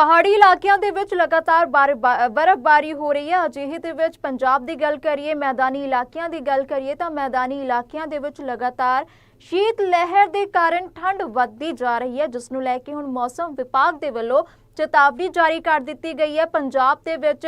ਪਹਾੜੀ ਇਲਾਕਿਆਂ ਦੇ ਵਿੱਚ ਲਗਾਤਾਰ ਬਾਰ- ਬਰਫ਼ਬਾਰੀ ਹੋ ਰਹੀ ਹੈ। ਅਜਿਹੇ ਦੇ ਵਿੱਚ ਪੰਜਾਬ ਦੀ ਗੱਲ ਕਰੀਏ, ਮੈਦਾਨੀ ਇਲਾਕਿਆਂ ਦੀ ਗੱਲ ਕਰੀਏ ਤਾਂ ਮੈਦਾਨੀ ਇਲਾਕਿਆਂ ਦੇ ਵਿੱਚ ਲਗਾਤਾਰ ਸ਼ੀਤ ਲਹਿਰ ਦੇ ਕਾਰਨ ਠੰਡ ਵੱਧਦੀ ਜਾ ਰਹੀ ਹੈ, ਜਿਸ ਨੂੰ ਲੈ ਕੇ ਹੁਣ ਮੌਸਮ ਵਿਭਾਗ ਦੇ ਵੱਲੋਂ ਚੇਤਾਵਨੀ ਜਾਰੀ ਕਰ ਦਿੱਤੀ ਗਈ ਹੈ। ਪੰਜਾਬ ਦੇ ਵਿੱਚ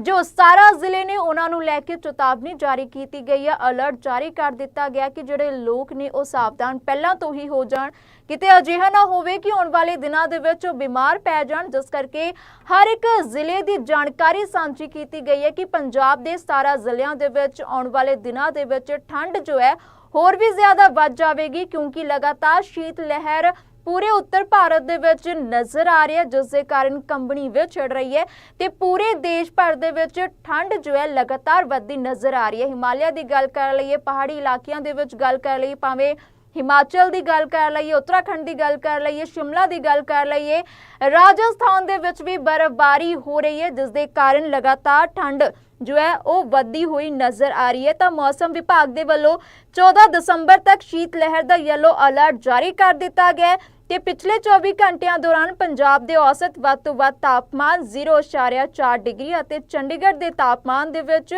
ਜੋ 17 ਜ਼ਿਲ੍ਹੇ ਨੇ ਉਹਨਾਂ ਨੂੰ ਲੈ ਕੇ ਚੇਤਾਵਨੀ ਜਾਰੀ ਕੀਤੀ ਗਈ ਹੈ। ਅਲਰਟ ਜਾਰੀ ਕਰ ਦਿੱਤਾ ਗਿਆ ਕਿ ਜਿਹੜੇ ਲੋਕ ਨੇ ਉਹ ਸਾਵਧਾਨ ਪਹਿਲਾਂ ਤੋਂ ਹੀ ਹੋ ਜਾਣ। ਕਿਤੇ ਅਜਿਹਾ ਨਾ ਹੋਵੇ ਕਿ ਆਉਣ ਵਾਲੇ ਦਿਨਾਂ ਦੇ ਵਿੱਚ ਉਹ ਬਿਮਾਰ ਪੈ ਜਾਣ। ਜਿਸ ਕਰਕੇ ਹਰ ਇੱਕ ਜ਼ਿਲ੍ਹੇ ਦੀ ਜਾਣਕਾਰੀ ਸਾਂਝੀ ਕੀਤੀ ਗਈ ਹੈ ਕਿ ਪੰਜਾਬ ਦੇ 17 ਜ਼ਿਲ੍ਹਿਆਂ ਦੇ ਵਿੱਚ ਆਉਣ ਵਾਲੇ ਦਿਨਾਂ ਦੇ ਵਿੱਚ ਠੰਡ ਜੋ ਹੈ, ਹੋਰ ਵੀ ਜ਼ਿਆਦਾ ਵੱਧ ਜਾਵੇਗੀ ਕਿਉਂਕਿ ਲਗਾਤਾਰ ਸ਼ੀਤ ਲਹਿਰ ਪੂਰੇ ਉੱਤਰ ਭਾਰਤ ਦੇ ਵਿੱਚ ਨਜ਼ਰ ਆ ਰਿਹਾ ਜਿਸ ਦੇ ਕਾਰਨ ਕੰਬਣੀ ਵਿੱਚ ਛੜ ਰਹੀ ਹੈ ਤੇ ਪੂਰੇ ਦੇਸ਼ ਭਰ ਦੇ ਵਿੱਚ ਠੰਡ ਜੋ ਹੈ ਲਗਾਤਾਰ ਵੱਧਦੀ ਨਜ਼ਰ ਆ ਰਹੀ ਹੈ। ਹਿਮਾਲਿਆ ਦੀ ਗੱਲ ਕਰ ਲਈਏ, ਪਹਾੜੀ ਇਲਾਕਿਆਂ ਦੇ ਵਿੱਚ ਗੱਲ ਕਰ ਲਈਏ, ਭਾਵੇਂ ਹਿਮਾਚਲ ਦੀ ਗੱਲ ਕਰ ਲਈਏ, ਉੱਤਰਾਖੰਡ ਦੀ ਗੱਲ ਕਰ ਲਈਏ, ਸ਼ਿਮਲਾ ਦੀ ਗੱਲ ਕਰ ਲਈਏ, ਰਾਜਸਥਾਨ ਦੇ ਵਿੱਚ ਵੀ ਬਰਫ਼ਬਾਰੀ ਹੋ ਰਹੀ ਹੈ, ਜਿਸ ਦੇ ਕਾਰਨ ਲਗਾਤਾਰ ਠੰਡ ਜੋ ਹੈ ਉਹ ਵੱਧਦੀ ਹੋਈ ਨਜ਼ਰ ਆ ਰਹੀ ਹੈ। ਤਾਂ ਮੌਸਮ ਵਿਭਾਗ ਦੇ ਵੱਲੋਂ 14 ਦਸੰਬਰ ਤੱਕ ਸ਼ੀਤ ਲਹਿਰ ਦਾ ਯੈਲੋ ਅਲਰਟ ਜਾਰੀ ਕਰ ਦਿੱਤਾ ਗਿਆ ਹੈ। ਤੇ ਪਿਛਲੇ 24 ਘੰਟਿਆਂ ਦੌਰਾਨ ਪੰਜਾਬ ਦੇ ਔਸਤ ਵੱਧ ਤੋਂ ਵੱਧ ਤਾਪਮਾਨ 0.4 ਡਿਗਰੀ ਅਤੇ ਚੰਡੀਗੜ੍ਹ ਦੇ ਤਾਪਮਾਨ ਦੇ ਵਿੱਚ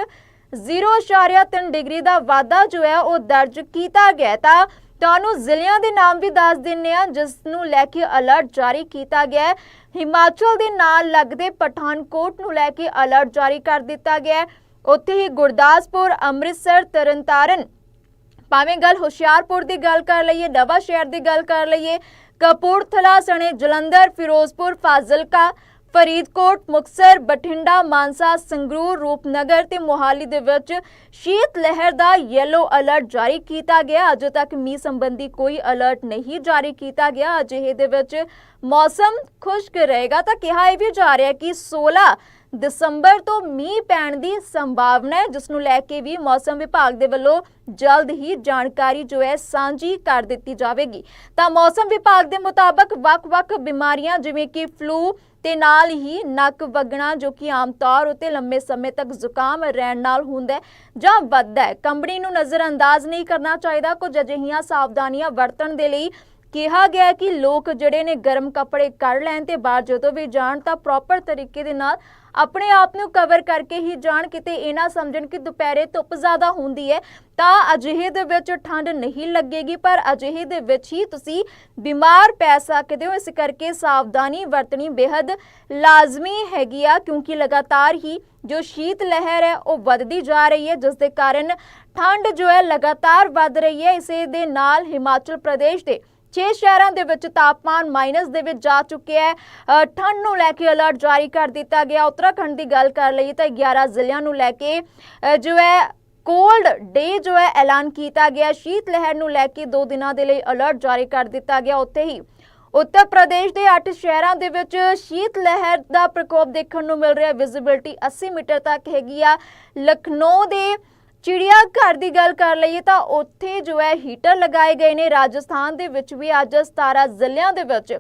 0.3 ਡਿਗਰੀ ਦਾ ਵਾਧਾ ਜੋ ਹੈ ਉਹ ਦਰਜ ਕੀਤਾ ਗਿਆ ਤਾਂ ਤੁਹਾਨੂੰ ਜ਼ਿਲ੍ਹਿਆਂ ਦੇ ਨਾਮ ਵੀ ਦੱਸ ਦਿੰਨੇ ਆ ਜਿਸ ਨੂੰ ਲੈ ਕੇ ਅਲਰਟ ਜਾਰੀ ਕੀਤਾ ਗਿਆ ਹੈ। ਹਿਮਾਚਲ ਦੇ ਨਾਲ ਲੱਗਦੇ ਪਠਾਨਕੋਟ ਨੂੰ ਲੈ ਕੇ ਅਲਰਟ ਜਾਰੀ ਕਰ ਦਿੱਤਾ ਗਿਆ ਹੈ। ਉੱਥੇ ਹੀ ਗੁਰਦਾਸਪੁਰ, ਅੰਮ੍ਰਿਤਸਰ, ਤਰਨਤਾਰਨ, ਭਾਵੇਂ ਗੱਲ ਹੁਸ਼ਿਆਰਪੁਰ ਦੀ ਗੱਲ ਕਰ ਲਈਏ ਨਵਾਂ ਸ਼ਹਿਰ ਦੀ ਗੱਲ ਕਰ ਲਈਏ ਕਪੂਰਥਲਾ ਸਣੇ ਜਲੰਧਰ ਫਿਰੋਜ਼ਪੁਰ ਫਾਜ਼ਿਲਕਾ ਫਰੀਦਕੋਟ ਮੁਕਸਰ ਬਠਿੰਡਾ ਮਾਨਸਾ ਸੰਗਰੂਰ ਰੂਪਨਗਰ ਤੇ ਮੋਹਾਲੀ ਦੇ ਵਿੱਚ ਸ਼ੀਤ ਲਹਿਰ ਦਾ ਯੈਲੋ ਅਲਰਟ ਜਾਰੀ ਕੀਤਾ ਗਿਆ ਅਜੇ ਤੱਕ ਮੀਂਹ ਸੰਬੰਧੀ ਕੋਈ ਅਲਰਟ ਨਹੀਂ ਜਾਰੀ ਕੀਤਾ ਗਿਆ ਅਜਿਹੇ ਦੇ ਵਿੱਚ ਮੌਸਮ ਖੁਸ਼ਕ ਰਹੇਗਾ ਤਾਂ ਕਿਹਾ ਇਹ ਵੀ ਜਾ ਰਿਹਾ ਕਿ 16 ਦਸੰਬਰ ਤੋਂ ਮੀਂਹ ਪੈਣ ਦੀ ਸੰਭਾਵਨਾ ਹੈ, ਜਿਸ ਨੂੰ ਲੈ ਕੇ ਵੀ ਮੌਸਮ ਵਿਭਾਗ ਦੇ ਵੱਲੋਂ ਜਲਦ ਹੀ ਜਾਣਕਾਰੀ ਜੋ ਹੈ ਸਾਂਝੀ ਕਰ ਦਿੱਤੀ ਜਾਵੇਗੀ। ਤਾਂ ਮੌਸਮ ਵਿਭਾਗ ਦੇ ਮੁਤਾਬਕ ਵੱਖ-ਵੱਖ ਬਿਮਾਰੀਆਂ ਜਿਵੇਂ ਕਿ ਫਲੂ ਤੇ ਨਾਲ ਹੀ ਨੱਕ ਵਗਣਾ, ਜੋ ਕਿ ਆਮ ਤੌਰ ਉਤੇ ਲੰਮੇ ਸਮੇਂ ਤੱਕ ਜ਼ੁਕਾਮ ਰਹਿਣ ਨਾਲ ਹੁੰਦਾ ਹੈ ਜਾਂ ਵੱਧਦਾ ਹੈ। ਕੰਬਣੀ ਨੂੰ ਨਜ਼ਰ ਅੰਦਾਜ਼ ਨਹੀਂ ਕਰਨਾ ਚਾਹੀਦਾ, ਕੁਝ ਅਜਿਹੀਆਂ ਸਾਵਧਾਨੀਆਂ ਵਰਤਣ ਦੇ ਲਈ ਕਿਹਾ ਗਿਆ ਕਿ ਲੋਕ ਜਿਹੜੇ ਨੇ ਗਰਮ ਕੱਪੜੇ ਕਰ ਲੈਣ ਤੇ ਬਾਹਰ ਜਦੋਂ ਵੀ ਜਾਣ ਤਾਂ ਪ੍ਰੋਪਰ ਤਰੀਕੇ ਦੇ ਨਾਲ ਆਪਣੇ ਆਪ ਨੂੰ ਕਵਰ ਕਰਕੇ ਹੀ ਜਾਣ, ਕਿਤੇ ਇਹ ਨਾ ਸਮਝਣ ਕਿ ਦੁਪਹਿਰੇ ਧੁੱਪ ਜ਼ਿਆਦਾ ਹੁੰਦੀ ਹੈ ਤਾਂ ਅਜਿਹੇ ਦੇ ਵਿੱਚ ਠੰਡ ਨਹੀਂ ਲੱਗੇਗੀ, ਪਰ ਅਜਿਹੇ ਦੇ ਵਿੱਚ ਹੀ ਤੁਸੀਂ ਬਿਮਾਰ ਪੈ ਸਕਦੇ ਹੋ। ਇਸ ਕਰਕੇ ਸਾਵਧਾਨੀ ਵਰਤਣੀ ਬੇहद ਲਾਜ਼ਮੀ ਹੈਗੀ ਆ, ਕਿਉਂਕਿ ਲਗਾਤਾਰ ਹੀ ਜੋ ਸ਼ੀਤ ਲਹਿਰ ਹੈ, ਉਹ ਵੱਧਦੀ ਜਾ ਰਹੀ ਹੈ, ਜਿਸ ਦੇ ਕਾਰਨ ਠੰਡ ਜੋ ਹੈ ਲਗਾਤਾਰ ਵੱਧ ਰਹੀ ਹੈ। ਇਸੇ ਦੇ ਨਾਲ ਹਿਮਾਚਲ ਪ੍ਰਦੇਸ਼ ਦੇ 6 ਸ਼ਹਿਰਾਂ ਦੇ ਵਿੱਚ ਤਾਪਮਾਨ ਮਾਈਨਸ ਦੇ ਵਿੱਚ ਜਾ ਚੁੱਕਿਆ ਹੈ। ਠੰਡ ਨੂੰ ਲੈ ਕੇ ਅਲਰਟ ਜਾਰੀ ਕਰ ਦਿੱਤਾ ਗਿਆ। ਉੱਤਰਾਖੰਡ ਦੀ ਗੱਲ ਕਰ ਲਈਏ ਤਾਂ 11 ਜ਼ਿਲ੍ਹਿਆਂ ਨੂੰ ਲੈ ਕੇ ਜੋ ਹੈ, ਕੋਲਡ ਡੇ ਜੋ ਹੈ, ਐਲਾਨ ਕੀਤਾ ਗਿਆ। ਸ਼ੀਤ ਲਹਿਰ ਨੂੰ ਲੈ ਕੇ 2 ਦਿਨਾਂ ਦੇ ਲਈ ਅਲਰਟ ਜਾਰੀ ਕਰ ਦਿੱਤਾ ਗਿਆ। ਉੱਥੇ ਹੀ ਉੱਤਰ ਪ੍ਰਦੇਸ਼ ਦੇ 8 ਸ਼ਹਿਰਾਂ ਦੇ ਵਿੱਚ ਸ਼ੀਤ ਲਹਿਰ ਦਾ ਪ੍ਰਕੋਪ ਦੇਖਣ ਨੂੰ ਮਿਲ ਰਿਹਾ। ਵਿਜ਼ਿਬਿਲਟੀ 80 ਮੀਟਰ ਤੱਕ ਹੈਗੀ ਆ। ਲਖਨਊ ਦੇ ਚਿੜੀਆ ਘਰ ਦੀ ਗੱਲ ਕਰ ਲਈਏ ਤਾਂ ਉੱਥੇ ਜੋ ਹੈ ਹੀਟਰ ਲਗਾਏ ਗਏ ਨੇ। ਰਾਜਸਥਾਨ ਦੇ ਵਿੱਚ ਵੀ ਅੱਜ 17 ਜ਼ਿਲ੍ਹਿਆਂ ਦੇ ਵਿੱਚ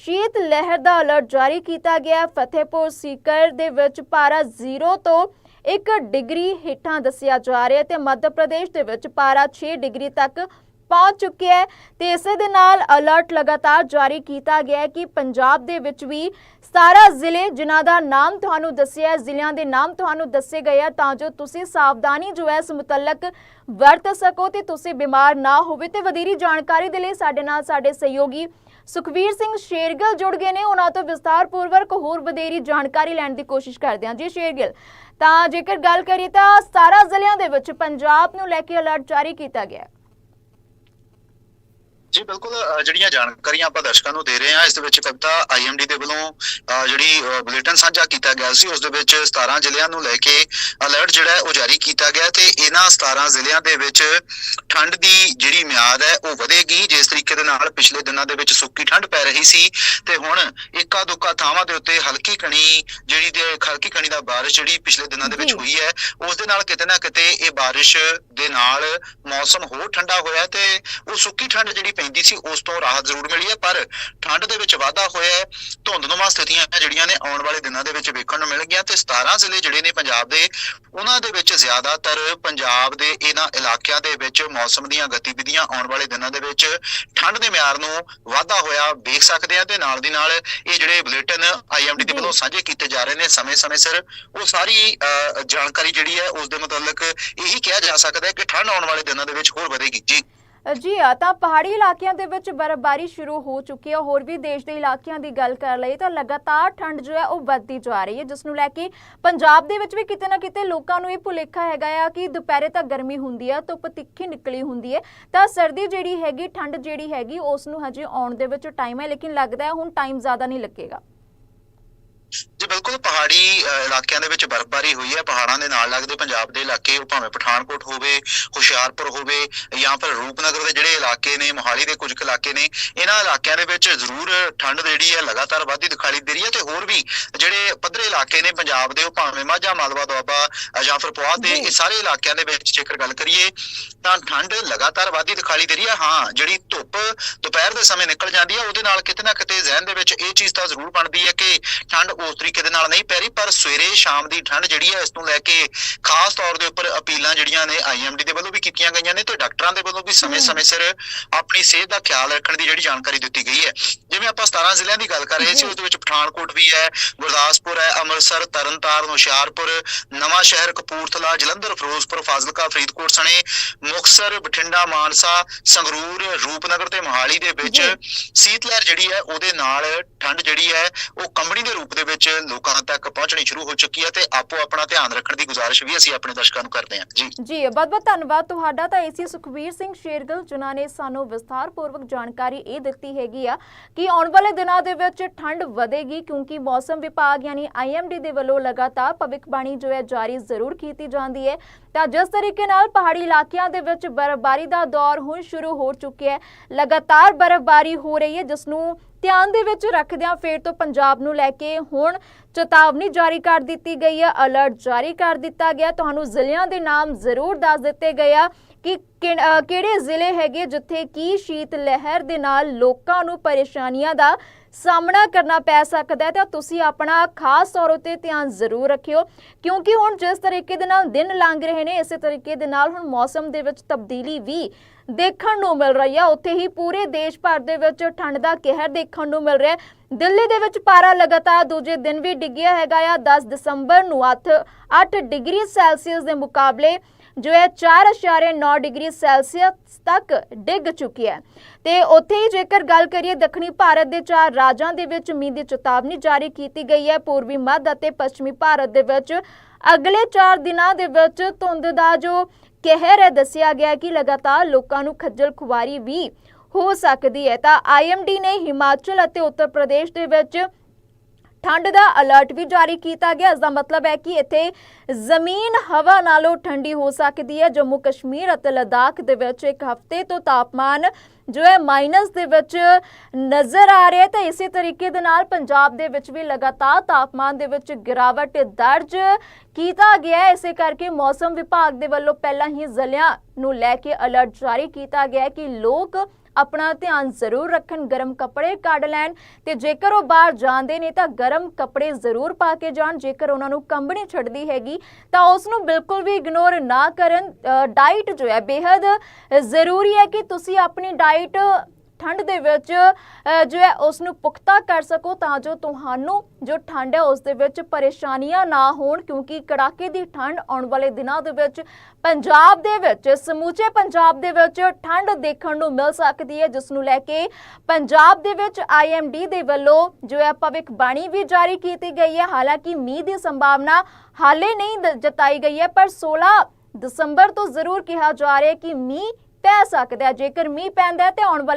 ਸ਼ੀਤ ਲਹਿਰ ਦਾ ਅਲਰਟ ਜਾਰੀ ਕੀਤਾ ਗਿਆ। ਫਤਿਹਪੁਰ ਸੀਕਰ ਦੇ ਵਿੱਚ ਪਾਰਾ 0 ਤੋਂ 1 ਡਿਗਰੀ ਹੇਠਾਂ ਦੱਸਿਆ ਜਾ ਰਿਹਾ ਹੈ ਤੇ ਮੱਧ ਪ੍ਰਦੇਸ਼ ਦੇ ਵਿੱਚ ਪਾਰਾ 6 ਡਿਗਰੀ ਤੱਕ ਪਹੁੰਚ ਚੁੱਕਿਆ ਹੈ ਤੇ ਇਸੇ ਦੇ ਨਾਲ ਅਲਰਟ ਲਗਾਤਾਰ ਜਾਰੀ ਕੀਤਾ ਗਿਆ ਹੈ ਕਿ ਪੰਜਾਬ ਦੇ ਵਿੱਚ ਵੀ 17 ਜ਼ਿਲ੍ਹੇ ਜਿਨ੍ਹਾਂ ਦਾ ਨਾਮ ਤੁਹਾਨੂੰ ਦੱਸਿਆ ਹੈ, ਜ਼ਿਲ੍ਹਿਆਂ ਦੇ ਨਾਮ ਤੁਹਾਨੂੰ ਦੱਸੇ ਗਏ ਆ, ਤਾਂ ਜੋ ਤੁਸੀਂ ਸਾਵਧਾਨੀ ਜੋ ਹੈ ਇਸ ਮੁਤਲਕ ਵਰਤ ਸਕੋ ਤੇ ਤੁਸੀਂ ਬਿਮਾਰ ਨਾ ਹੋਵੇ ਤੇ ਵਧੇਰੀ ਜਾਣਕਾਰੀ ਦੇ ਲਈ ਸਾਡੇ ਨਾਲ ਸਾਡੇ ਸਹਿਯੋਗੀ ਸੁਖਵੀਰ ਸਿੰਘ ਸ਼ੇਰਗਿਲ ਜੁੜ ਗਏ ਨੇ। ਉਹਨਾਂ ਤੋਂ ਵਿਸਤਾਰਪੂਰਵਕ ਹੋਰ ਵਧੇਰੀ ਜਾਣਕਾਰੀ ਲੈਣ ਦੀ ਕੋਸ਼ਿਸ਼ ਕਰਦੇ ਹਾਂ। ਜੀ ਸ਼ੇਰਗਿਲ, ਤਾਂ ਜੇਕਰ ਗੱਲ ਕਰੀਏ ਤਾਂ 17 ਜ਼ਿਲ੍ਹਿਆਂ ਦੇ ਵਿੱਚ ਪੰਜਾਬ ਨੂੰ ਲੈ ਕੇ ਅਲਰਟ ਜਾਰੀ ਕੀਤਾ ਗਿਆ ਹੈ। ਜੀ ਬਿਲਕੁਲ ਜਿਹੜੀਆਂ ਜਾਣਕਾਰੀਆਂ ਆਪਾਂ ਦਰਸ਼ਕਾਂ ਨੂੰ ਦੇ ਰਹੇ ਹਾਂ ਇਸ ਦੇ ਵਿੱਚ ਕਵਿਤਾ ਆਈਐਮਡੀ ਦੇ ਵੱਲੋਂ ਜਿਹੜੀ ਬੁਲੇਟਿਨ ਸਾਂਝਾ ਕੀਤਾ ਗਿਆ ਸੀ ਉਸ ਦੇ ਵਿੱਚ 17 ਜ਼ਿਲ੍ਹਿਆਂ ਨੂੰ ਲੈ ਕੇ ਅਲਰਟ ਜਿਹੜਾ ਉਹ ਜਾਰੀ ਕੀਤਾ ਗਿਆ ਤੇ ਇਹਨਾਂ 17 ਜ਼ਿਲ੍ਹਿਆਂ ਦੇ ਵਿੱਚ ਠੰਡ ਦੀ ਜਿਹੜੀ ਮਿਆਦ ਹੈ ਉਹ ਵਧੇਗੀ ਜਿਸ ਤਰੀਕੇ ਦੇ ਨਾਲ ਪਿਛਲੇ ਦਿਨਾਂ ਦੇ ਵਿੱਚ ਸੁੱਕੀ ਠੰਡ ਪੈ ਰਹੀ ਸੀ ਤੇ ਹੁਣ ਇੱਕਾ ਦੁੱਕਾ ਥਾਵਾਂ ਦੇ ਉੱਤੇ ਹਲਕੀ ਕਣੀ ਜਿਹੜੀ ਤੇ ਹਲਕੀ ਕਣੀ ਦਾ ਬਾਰਿਸ਼ ਜਿਹੜੀ ਪਿਛਲੇ ਦਿਨਾਂ ਦੇ ਵਿੱਚ। ਹੋਈ ਹੈ ਉਸ ਦੇ ਨਾਲ ਕਿਤੇ ਨਾ ਕਿਤੇ ਇਹ ਬਾਰਿਸ਼ ਦੇ ਨਾਲ ਮੌਸਮ ਹੋਰ ਠੰਡਾ ਹੋਇਆ ਤੇ ਉਹ ਸੁੱਕੀ ਠੰਡ ਜਿਹੜੀ ਪੈਂਦੀ ਸੀ ਉਸ ਤੋਂ ਰਾਹਤ ਜ਼ਰੂਰ ਮਿਲੀ ਹੈ ਪਰ ਠੰਡ ਦੇ ਵਿੱਚ ਵਾਧਾ ਹੋਇਆ ਹੈ। ਧੁੰਦਨੁਮਾ ਸਥਿਤੀਆਂ ਜਿਹੜੀਆਂ ਨੇ ਆਉਣ ਵਾਲੇ ਦਿਨਾਂ ਦੇ ਵਿੱਚ ਵੇਖਣ ਨੂੰ ਮਿਲਣਗੀਆਂ ਤੇ 17 ਜ਼ਿਲ੍ਹੇ ਜਿਹੜੇ ਨੇ ਪੰਜਾਬ ਦੇ ਉਹਨਾਂ ਦੇ ਵਿੱਚ ਜ਼ਿਆਦਾਤਰ ਪੰਜਾਬ ਦੇ ਇਹਨਾਂ ਇਲਾਕਿਆਂ ਦੇ ਵਿੱਚ ਮੌਸਮ ਦੀਆਂ ਗਤੀਵਿਧੀਆਂ ਆਉਣ ਵਾਲੇ ਦਿਨਾਂ ਦੇ ਵਿੱਚ ਠੰਡ ਦੇ ਮਿਆਰ ਨੂੰ ਵਾਧਾ ਹੋਇਆ ਵੇਖ ਸਕਦੇ ਆ ਤੇ ਨਾਲ ਦੀ ਨਾਲ ਇਹ ਜਿਹੜੇ ਬੁਲੇਟਿਨ ਆਈਐਮਡੀ ਦੇ। ਵੱਲੋਂ ਸਾਂਝੇ ਕੀਤੇ ਜਾ ਰਹੇ ਨੇ ਸਮੇਂ-ਸਮੇਂ ਸਿਰ ਉਹ ਸਾਰੀ ਜਾਣਕਾਰੀ ਜਿਹੜੀ ਹੈ ਉਸ ਦੇ ਮੁਤਲਕ ਇਹੀ ਕਿਹਾ ਜਾ ਸਕਦਾ ਹੈ ਕਿ ਠੰਡ ਆਉਣ ਵਾਲੇ ਦਿਨਾਂ ਦੇ ਵਿੱਚ ਹੋਰ ਵਧੇਗੀ। ਜੀ। ਜੀ ਆ ਤਾਂ ਪਹਾੜੀ ਇਲਾਕਿਆਂ ਦੇ ਵਿੱਚ ਬਰਫ਼ਬਾਰੀ ਸ਼ੁਰੂ ਹੋ ਚੁੱਕੀ ਹੈ। ਹੋਰ ਵੀ ਦੇਸ਼ ਦੇ ਇਲਾਕਿਆਂ ਦੀ ਗੱਲ ਕਰ ਲਈ ਤਾਂ ਲਗਾਤਾਰ ਠੰਡ ਜੋ ਹੈ, ਉਹ ਵੱਧਦੀ ਜਾ ਰਹੀ ਹੈ, ਜਿਸ ਨੂੰ ਲੈ ਕੇ ਪੰਜਾਬ ਦੇ ਵਿੱਚ ਵੀ ਕਿਤੇ ਨਾ ਕਿਤੇ ਲੋਕਾਂ ਨੂੰ ਇਹ ਭੁਲੇਖਾ ਹੈਗਾ ਆ ਕਿ ਦੁਪਹਿਰੇ ਤਾਂ ਗਰਮੀ ਹੁੰਦੀ ਹੈ, ਧੁੱਪ ਤਿੱਖੀ ਨਿਕਲੀ ਹੁੰਦੀ ਹੈ। ਤਾਂ ਸਰਦੀ ਜਿਹੜੀ ਹੈਗੀ, ਠੰਡ ਜਿਹੜੀ ਹੈਗੀ, ਉਸ ਨੂੰ ਹਜੇ ਆਉਣ ਦੇ ਵਿੱਚ ਟਾਈਮ ਹੈ, ਲੇਕਿਨ ਲੱਗਦਾ ਹੈ ਹੁਣ ਟਾਈਮ ਜ਼ਿਆਦਾ ਨਹੀਂ ਲੱਗੇਗਾ। ਜੀ ਬਿਲਕੁਲ ਪਹਾੜੀ ਅ, ਇਲਾਕਿਆਂ ਦੇ ਵਿੱਚ ਬਰਫ਼ਬਾਰੀ ਹੋਈ ਹੈ ਪਹਾੜਾਂ ਦੇ ਨਾਲ ਲੱਗਦੇ ਪੰਜਾਬ ਦੇ ਇਲਾਕੇ ਉਹ ਭਾਵੇਂ ਪਠਾਨਕੋਟ ਹੋਵੇ ਹੁਸ਼ਿਆਰਪੁਰ ਹੋਵੇ ਜਾਂ ਫਿਰ ਰੂਪਨਗਰ ਦੇ ਜਿਹੜੇ ਇਲਾਕੇ ਨੇ ਮੋਹਾਲੀ ਦੇ ਕੁਝ ਕੁ ਇਲਾਕੇ ਨੇ ਇਹਨਾਂ ਇਲਾਕਿਆਂ ਦੇ ਵਿੱਚ ਜ਼ਰੂਰ ਠੰਡ ਜਿਹੜੀ ਹੈ ਲਗਾਤਾਰ ਵਧਦੀ ਦਿਖਾਈ ਦੇ ਰਹੀ ਹੈ ਤੇ ਹੋਰ ਵੀ ਜਿਹੜੇ ਪੱਧਰੇ ਇਲਾਕੇ ਨੇ ਪੰਜਾਬ ਦੇ ਉਹ ਭਾਵੇਂ ਮਾਝਾ ਮਾਲਵਾ ਦੁਆਬਾ ਜਾਂ ਫਿਰ ਪੁਆਧ ਦੇ ਇਹ ਸਾਰੇ ਇਲਾਕਿਆਂ ਦੇ ਵਿੱਚ ਜੇਕਰ ਗੱਲ ਕਰੀਏ ਤਾਂ ਠੰਡ ਲਗਾਤਾਰ ਵਾਧੀ ਦਿਖਾਈ ਦੇ ਰਹੀ ਹੈ। ਹਾਂ ਜਿਹੜੀ ਧੁੱਪ ਦੁਪਹਿਰ ਦੇ ਸਮੇਂ ਨਿਕਲ ਜਾਂਦੀ ਹੈ ਉਹਦੇ ਨਾਲ ਕਿਤੇ ਨਾ ਕਿਤੇ ਜ਼ਿਹਨ ਦੇ ਵਿੱਚ ਇਹ ਚੀਜ਼ ਤਾਂ ਜ਼ਰੂਰ ਬਣਦੀ ਹੈ ਕਿ ਠੰਡ ਉਸ ਤਰੀਕੇ ਦੇ ਨਾਲ ਨਹੀਂ ਪੈ ਰਹੀ ਪਰ ਸਵੇਰੇ ਸ਼ਾਮ ਦੀ ਠੰਡ ਜਿਹੜੀ ਹੈ ਇਸ ਨੂੰ ਲੈ ਕੇ ਖਾਸ ਤੌਰ ਦੇ ਉੱਪਰ ਅਪੀਲਾਂ ਜਿਹੜੀਆਂ ਨੇ ਆਈਐਮਡੀ ਦੇ ਵੱਲੋਂ ਵੀ ਕੀਤੀਆਂ ਗਈਆਂ ਨੇ ਤੇ ਡਾਕਟਰਾਂ ਦੇ ਵੱਲੋਂ ਵੀ ਸਮੇਂ-ਸਮੇਂ ਸਿਰ ਆਪਣੀ ਸਿਹਤ ਦਾ ਖਿਆਲ ਰੱਖਣ ਦੀ ਜਿਹੜੀ ਜਾਣਕਾਰੀ ਦਿੱਤੀ ਗਈ ਹੈ ਜਿਵੇਂ ਆਪਾਂ 17 ਜ਼ਿਲ੍ਹਿਆਂ ਦੀ ਗੱਲ ਕਰ ਰਹੇ ਸੀ। ਉਸ ਦੇ ਵਿੱਚ ਪਠਾਨਕੋਟ ਵੀ ਹੈ ਗੁਰਦਾਸਪੁਰ ਹੈ ਅੰਮ੍ਰਿਤਸਰ ਤਰਨਤਾਰਨ ਹੁਸ਼ਿਆਰਪੁਰ ਨਵਾਂ ਸ਼ਹਿਰ ਕਪੂਰਥਲਾ ਜਲੰਧਰ ਫਿਰੋਜ਼ਪੁਰ ਫਾਜ਼ਿਲਕਾ ਫਰੀਦਕੋਟ ਸਣੇ ਮੁਕਤਸਰ ਬਠਿੰਡਾ ਮਾਨਸਾ ਸੰਗਰੂਰ ਰੂਪਨਗਰ ਤੇ ਮੋਹਾਲੀ ਦੇ ਵਿੱਚ। ਸੀਤ ਲਹਿਰ ਜਿਹੜੀ ਹੈ ਉਹਦੇ ਨਾਲ ਠੰਡ ਜਿਹੜੀ ਹੈ ਉਹ ਕੰਬਣੀ ਦੇ ਰੂਪ ਦੇ ਵਿੱਚ ਲੋਕਾਂ ਤੱਕ ਪਹੁੰਚਣੀ ਸ਼ੁਰੂ ਹੋ ਚੁੱਕੀ ਹੈ ਤੇ ਆਪੋ ਆਪਣਾ ਧਿਆਨ ਰੱਖਣ ਦੀ ਗੁਜ਼ਾਰਿਸ਼ ਵੀ ਅਸੀਂ ਆਪਣੇ ਦਰਸ਼ਕਾਂ ਨੂੰ ਕਰਦੇ ਹਾਂ। ਜੀ। ਜੀ, ਬਹੁਤ ਬਹੁਤ ਧੰਨਵਾਦ ਤੁਹਾਡਾ। ਤਾਂ ਏਸੀ ਸੁਖਵੀਰ ਸਿੰਘ ਸ਼ੇਰਗਿੱਲ, ਜਿਨ੍ਹਾਂ ਨੇ ਸਾਨੂੰ ਵਿਸਥਾਰਪੂਰਵਕ ਜਾਣਕਾਰੀ ਇਹ ਦਿੱਤੀ ਹੈਗੀ ਆ ਕਿ ਆਉਣ ਵਾਲੇ ਦਿਨਾਂ ਦੇ ਵਿੱਚ ਠੰਡ ਵਧੇਗੀ ਕਿਉਂਕਿ ਮੌਸਮ ਵਿਭਾਗ ਯਾਨੀ ਆਈਐਮਡੀ ਦੇ ਵੱਲੋਂ ਲਗਾਤਾਰ ਭਵਿੱਖਬਾਣੀ ਜੋ ਹੈ ਜਾਰੀ ਜ਼ਰੂਰ ਕੀਤੀ ਜਾਂਦੀ ਹੈ। ਤਾਂ ਜਿਸ ਤਰੀਕੇ ਨਾਲ ਪਹਾੜੀ ਇਲਾਕਿਆਂ ਦੇ ਵਿੱਚ ਬਰਫ਼ਬਾਰੀ ਦਾ ਦੌਰ ਹੁਣ ਸ਼ੁਰੂ ਹੋ ਚੁੱਕਿਆ ਹੈ। ਲਗਾਤਾਰ ਬਰਫ਼ਬਾਰੀ ਹੋ ਰਹੀ ਹੈ, ਜਿਸ ਨੂੰ ਧਿਆਨ ਦੇ ਵਿੱਚ ਰੱਖਦਿਆਂ ਫੇਰ ਤੋਂ ਪੰਜਾਬ ਨੂੰ ਲੈ ਕੇ ਹੁਣ ਚੇਤਾਵਨੀ ਜਾਰੀ ਕਰ ਦਿੱਤੀ ਗਈ ਹੈ ਅਲਰਟ ਜਾਰੀ ਕਰ ਦਿੱਤਾ ਗਿਆ ਤੁਹਾਨੂੰ ਜ਼ਿਲ੍ਹਿਆਂ ਦੇ ਨਾਮ ਜ਼ਰੂਰ ਦੱਸ ਦਿੱਤੇ ਗਏ ਆ। ਕਿ ਕਿਹੜੇ ਜ਼ਿਲ੍ਹੇ ਹੈਗੇ ਜਿੱਥੇ ਕੀ ਸ਼ੀਤ ਲਹਿਰ ਦੇ ਨਾਲ ਲੋਕਾਂ ਨੂੰ ਪਰੇਸ਼ਾਨੀਆਂ ਦਾ ਸਾਹਮਣਾ ਕਰਨਾ ਪੈ ਸਕਦਾ ਹੈ? ਤਾਂ ਤੁਸੀਂ ਆਪਣਾ ਖਾਸ ਤੌਰ ਉਤੇ ਧਿਆਨ ਜ਼ਰੂਰ ਰੱਖਿਓ, ਕਿਉਂਕਿ ਹੁਣ ਜਿਸ ਤਰੀਕੇ ਦੇ ਨਾਲ ਦਿਨ ਲੰਘ ਰਹੇ ਨੇ, ਇਸੇ ਤਰੀਕੇ ਦੇ ਨਾਲ ਹੁਣ ਮੌਸਮ ਦੇ ਵਿੱਚ ਤਬਦੀਲੀ ਵੀ ਦੇਖਣ ਨੂੰ ਮਿਲ ਰਹੀ ਹੈ ਉੱਥੇ ਹੀ ਪੂਰੇ ਦੇਸ਼ ਭਰ ਦੇ ਵਿੱਚ ਠੰਡ ਦਾ ਕਹਿਰ ਦੇਖਣ ਨੂੰ ਮਿਲ ਰਿਹਾ ਹੈ। ਦਿੱਲੀ ਦੇ ਵਿੱਚ ਪਾਰਾ ਲਗਾਤਾਰ ਦੂਜੇ ਦਿਨ ਵੀ ਡਿੱਗਿਆ ਹੈਗਾ ਆ। 10 ਦਸੰਬਰ ਨੂੰ 8 8 ਡਿਗਰੀ ਸੈਲਸੀਅਸ ਦੇ ਮੁਕਾਬਲੇ ਜੋ ਹੈ 4.9 ਡਿਗਰੀ ਸੈਲਸੀਅਸ ਤੱਕ ਡਿੱਗ ਚੁੱਕੀ ਹੈ। ਤੇ ਉੱਥੇ ਹੀ ਜੇਕਰ ਗੱਲ ਕਰੀਏ ਦੱਖਣੀ ਭਾਰਤ ਦੇ ਚਾਰ ਰਾਜਾਂ ਦੇ ਵਿੱਚ ਮੀਂਹ ਦੀ ਚੇਤਾਵਨੀ ਜਾਰੀ ਕੀਤੀ ਗਈ ਹੈ। ਪੂਰਬੀ, ਮੱਧ ਅਤੇ ਪੱਛਮੀ ਭਾਰਤ ਦੇ ਵਿੱਚ ਅਗਲੇ 4 ਦਿਨਾਂ ਦੇ ਵਿੱਚ ਧੁੰਦ ਦਾ ਜੋ ਕਹਿਰ ਹੈ, ਦੱਸਿਆ ਗਿਆ ਕਿ ਲਗਾਤਾਰ ਲੋਕਾਂ ਨੂੰ ਖੱਜਲ ਖੁਆਰੀ ਵੀ ਹੋ ਸਕਦੀ ਹੈ। ਤਾਂ ਆਈਐਮਡੀ ਨੇ ਹਿਮਾਚਲ ਅਤੇ ਉੱਤਰ ਪ੍ਰਦੇਸ਼ ਦੇ ਵਿੱਚ ਠੰਡ ਦਾ ਅਲਰਟ ਵੀ ਜਾਰੀ ਕੀਤਾ ਗਿਆ। ਇਸ ਦਾ ਮਤਲਬ ਹੈ ਕਿ ਇੱਥੇ ਜ਼ਮੀਨ ਹਵਾ ਨਾਲੋਂ ਠੰਡੀ ਹੋ ਸਕਦੀ ਹੈ। ਜੰਮੂ ਕਸ਼ਮੀਰ ਅਤੇ ਲਦਾਖ ਦੇ ਵਿੱਚ ਇੱਕ ਹਫ਼ਤੇ ਤੋਂ ਤਾਪਮਾਨ ਜੋ ਹੈ ਮਾਈਨਸ ਦੇ ਵਿੱਚ ਨਜ਼ਰ ਆ ਰਿਹਾ ਤਾਂ ਇਸੇ ਤਰੀਕੇ ਦੇ ਨਾਲ ਪੰਜਾਬ ਦੇ ਵਿੱਚ ਵੀ ਲਗਾਤਾਰ ਤਾਪਮਾਨ ਦੇ ਵਿੱਚ ਗਿਰਾਵਟ ਦਰਜ ਕੀਤਾ ਗਿਆ ਹੈ। ਇਸੇ ਕਰਕੇ ਮੌਸਮ ਵਿਭਾਗ ਦੇ ਵੱਲੋਂ ਪਹਿਲਾਂ ਹੀ ਜ਼ਿਲ੍ਹਿਆਂ ਨੂੰ ਲੈ ਕੇ ਅਲਰਟ ਜਾਰੀ ਕੀਤਾ ਗਿਆ ਕਿ ਲੋਕ ਆਪਣਾ ਧਿਆਨ ਜ਼ਰੂਰ ਰੱਖਣ, ਗਰਮ ਕੱਪੜੇ ਕੱਢ ਲੈਣ ਤੇ ਜੇਕਰ ਉਹ ਬਾਹਰ ਜਾਂਦੇ ਨੇ ਤਾਂ ਗਰਮ ਕੱਪੜੇ ਜ਼ਰੂਰ ਪਾ ਕੇ ਜਾਣ, ਜੇਕਰ ਉਹਨਾਂ ਨੂੰ ਕੰਬਣੀ ਛੱਡਦੀ ਹੈਗੀ ਤਾਂ ਉਸ ਨੂੰ ਬਿਲਕੁਲ ਵੀ ਇਗਨੋਰ ਨਾ ਕਰਨ ਡਾਈਟ ਜੋ ਹੈ ਬੇहद ਜ਼ਰੂਰੀ ਹੈ ਕਿ ਤੁਸੀਂ ਆਪਣੀ ਡਾਈਟ ਠੰਡ ਦੇ ਵਿੱਚ ਜੋ ਹੈ ਉਸ ਨੂੰ ਪੁਖਤਾ ਕਰ ਸਕੋ ਤਾਂ ਜੋ ਤੁਹਾਨੂੰ ਜੋ ਠੰਡ ਹੈ ਉਸ ਦੇ ਵਿੱਚ ਪਰੇਸ਼ਾਨੀਆਂ ਨਾ ਹੋਣ, ਕਿਉਂਕਿ ਕੜਾਕੇ ਦੀ ਠੰਡ ਆਉਣ ਵਾਲੇ ਦਿਨਾਂ ਦੇ ਵਿੱਚ ਪੰਜਾਬ ਦੇ ਵਿੱਚ, ਸਮੂਚੇ ਪੰਜਾਬ ਦੇ ਵਿੱਚ ਠੰਡ ਦੇਖਣ ਨੂੰ ਮਿਲ ਸਕਦੀ ਹੈ, ਜਿਸ ਨੂੰ ਲੈ ਕੇ ਪੰਜਾਬ ਦੇ ਵਿੱਚ ਆਈਐਮਡੀ ਦੇ ਵੱਲੋਂ ਜੋ ਹੈ ਭਵਿੱਖਬਾਣੀ ਵੀ ਜਾਰੀ ਕੀਤੀ ਗਈ ਹੈ। ਹਾਲਾਂਕਿ ਮੀਂਹ ਦੀ ਸੰਭਾਵਨਾ ਹਾਲੇ ਨਹੀਂ ਜਤਾਈ ਗਈ ਹੈ, ਪਰ 16 ਦਸੰਬਰ ਤੋਂ ਜ਼ਰੂਰ ਕਿਹਾ ਜਾ ਰਿਹਾ ਹੈ ਕਿ ਮੀਂਹ ਪੈ ਸਕਦਾ ਹੈ। ਜੇਕਰ ਮੀਂਹ ਪੈਂਦਾ ਹੈ ਤੇ ਆਉਣ ਵਾਲੇ